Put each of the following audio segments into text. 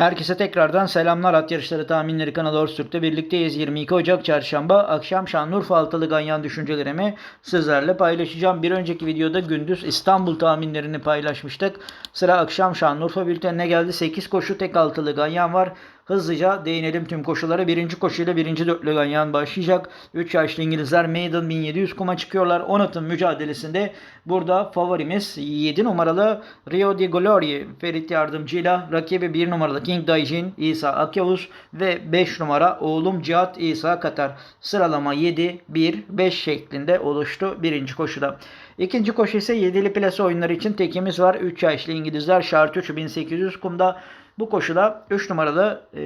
Herkese tekrardan selamlar. At yarışları tahminleri kanalı Orsürk'te birlikteyiz. 22 Ocak Çarşamba akşam Şanlıurfa altılı ganyan düşüncelerimi sizlerle paylaşacağım. Bir önceki videoda gündüz İstanbul tahminlerini paylaşmıştık. Sıra akşam Şanlıurfa bültenine geldi. 8 koşu tek altılı ganyan var. Hızlıca değinelim tüm koşulara. Birinci koşuyla birinci dörtlü ganyan başlayacak. 3 yaşlı İngilizler Maiden 1700 kuma çıkıyorlar. 10 atın mücadelesinde burada favorimiz 7 numaralı Rio de Glory Ferit Yardımcı'yla rakibi 1 numaralı King Daijin İsa Akyavuz ve 5 numara oğlum Cihat İsa Katar. Sıralama 7-1-5 şeklinde oluştu birinci koşuda. İkinci koşu ise 7'li plase oyunları için tekimiz var. 3 yaşlı İngilizler şart 3 1800 kumda. Bu koşuda 3 numaralı e,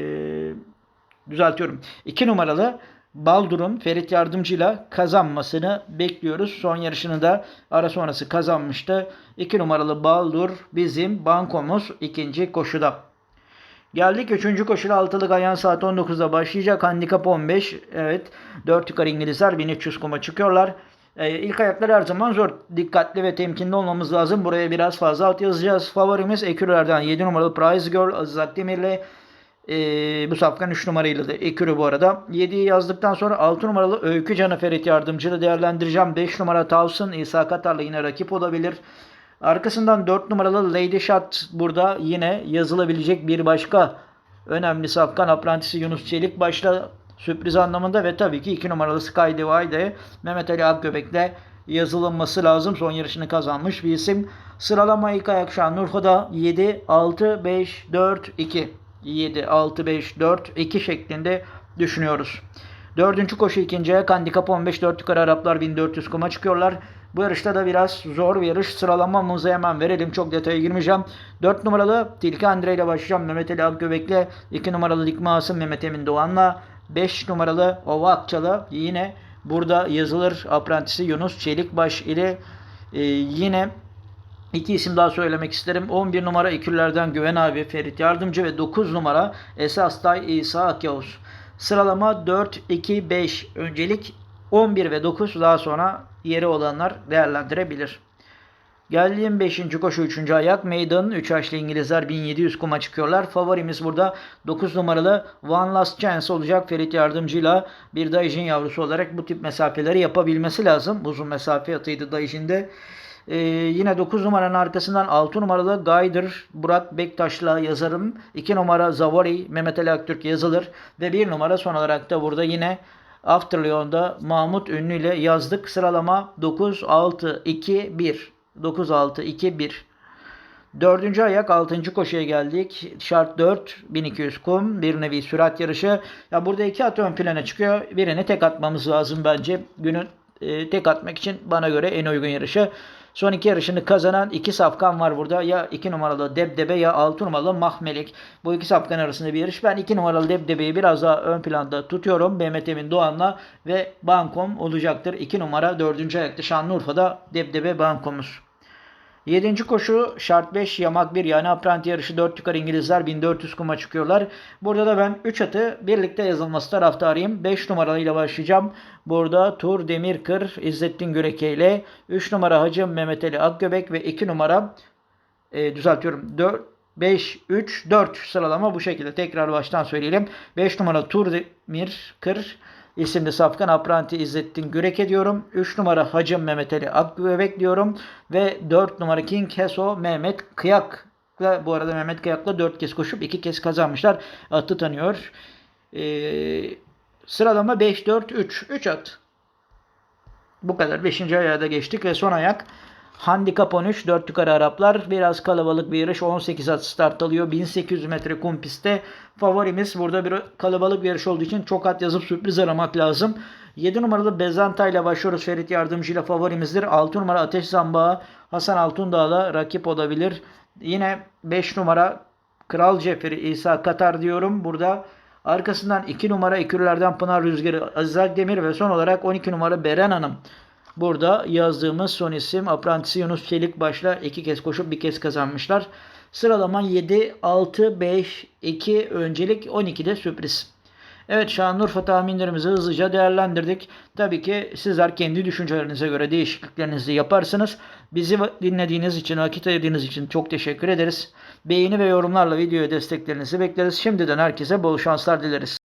düzeltiyorum. 2 numaralı Baldur'un Ferit Yardımcı'yla kazanmasını bekliyoruz. Son yarışını da ara sonrası kazanmıştı. 2 numaralı Baldur bizim bankomuz ikinci koşuda. Geldik 3. koşuyla altılık ayağın saat 19'da başlayacak. Handikap 15. Evet. 4 yukarı İngilizler 1300 kuma çıkıyorlar. Ee, ilk ayaklar her zaman zor. Dikkatli ve temkinli olmamız lazım. Buraya biraz fazla alt yazacağız. Favorimiz Ekürler'den 7 numaralı Prize Girl Aziz Akdemir'le e, bu safkan 3 numarayla da Ekürü bu arada. 7'yi yazdıktan sonra 6 numaralı Öykü Canı Ferit Yardımcı'yla değerlendireceğim. 5 numara Tavsın İsa Katar'la yine rakip olabilir. Arkasından 4 numaralı Lady Shot burada yine yazılabilecek bir başka önemli safkan aprantisi Yunus Çelik başla sürpriz anlamında ve tabii ki 2 numaralı Sky Divide Mehmet Ali Akgöbek'le yazılınması lazım. Son yarışını kazanmış bir isim. Sıralama ilk ayak Şanlıurfa'da 7, 6, 5, 4, 2. 7, 6, 5, 4, 2 şeklinde düşünüyoruz. Dördüncü koşu ikinci ayak handikap 15 4 yukarı Araplar 1400 kuma çıkıyorlar. Bu yarışta da biraz zor bir yarış. Sıralamamızı hemen verelim. Çok detaya girmeyeceğim. 4 numaralı Tilki Andre ile başlayacağım. Mehmet Ali Akgöbek'le. 2 numaralı Dikme Asım Mehmet Emin Doğan'la. 5 numaralı Ova Akçalı yine burada yazılır. Aprantisi Yunus Çelikbaş ile e, yine İki isim daha söylemek isterim. 11 numara İküllerden Güven abi Ferit Yardımcı ve 9 numara Esas Tay İsa Akyavuz. Sıralama 4-2-5. Öncelik 11 ve 9 daha sonra yeri olanlar değerlendirebilir. Geldiğim 5. koşu 3. ayak. Maiden 3 yaşlı İngilizler 1700 kuma çıkıyorlar. Favorimiz burada 9 numaralı One Last Chance olacak. Ferit Yardımcı'yla bir Daijin yavrusu olarak bu tip mesafeleri yapabilmesi lazım. Uzun mesafe atıydı Daijin'de. Ee, yine 9 numaranın arkasından 6 numaralı Gaydır Burak Bektaş'la yazarım. 2 numara Zavari Mehmet Ali Aktürk yazılır. Ve 1 numara son olarak da burada yine Afterleon'da Mahmut Ünlü ile yazdık. Sıralama 9, 6, 2, 1. 9, 6, 2, 1. Dördüncü ayak altıncı koşuya geldik. Şart 4, 1200 kum. Bir nevi sürat yarışı. Ya burada iki at ön plana çıkıyor. Birini tek atmamız lazım bence. Günün e, tek atmak için bana göre en uygun yarışı. Son iki yarışını kazanan iki safkan var burada. Ya 2 numaralı Debdebe ya 6 numaralı Mahmelik. Bu iki safkan arasında bir yarış. Ben 2 numaralı Debdebe'yi biraz daha ön planda tutuyorum. Mehmet Emin Doğan'la ve Bankom olacaktır. 2 numara 4. ayakta Şanlıurfa'da Debdebe Bankomuz. 7. koşu şart 5 yamak 1 yani apranti yarışı 4 yukarı İngilizler 1400 kuma çıkıyorlar. Burada da ben 3 atı birlikte yazılması taraftarıyım. 5 numarayla başlayacağım. Burada Tur Demirkır İzzettin Güreke ile 3 numara Hacı Mehmet Ali Akgöbek ve 2 numara e, düzeltiyorum 4 5, 3, 4 sıralama bu şekilde. Tekrar baştan söyleyelim. 5 numara Tur Demir Kır isimli safkan Apranti İzzettin Güreke diyorum. 3 numara Hacım Mehmet Ali Akbebek diyorum. Ve 4 numara King Heso Mehmet Kıyak. Bu arada Mehmet Kıyak'la 4 kez koşup 2 kez kazanmışlar. Atı tanıyor. Ee, sıralama 5, 4, 3. 3 at. Bu kadar. 5. ayağa da geçtik ve son ayak. Handikap 13, 4 yukarı Araplar. Biraz kalabalık bir yarış. 18 at start alıyor. 1800 metre kum pistte. Favorimiz burada bir kalabalık bir yarış olduğu için çok at yazıp sürpriz aramak lazım. 7 numaralı Bezanta ile başlıyoruz. Ferit Yardımcı ile favorimizdir. 6 numara Ateş Zambağı Hasan Altundağ'la rakip olabilir. Yine 5 numara Kral Ceferi İsa Katar diyorum. Burada arkasından 2 numara Ekürlerden Pınar Rüzgarı Aziz Demir ve son olarak 12 numara Beren Hanım. Burada yazdığımız son isim Aprantisi Yunus Çelik başla iki kez koşup bir kez kazanmışlar. Sıralama 7, 6, 5, 2 öncelik 12'de sürpriz. Evet Şanlıurfa tahminlerimizi hızlıca değerlendirdik. Tabii ki sizler kendi düşüncelerinize göre değişikliklerinizi yaparsınız. Bizi dinlediğiniz için, vakit ayırdığınız için çok teşekkür ederiz. Beğeni ve yorumlarla videoya desteklerinizi bekleriz. Şimdiden herkese bol şanslar dileriz.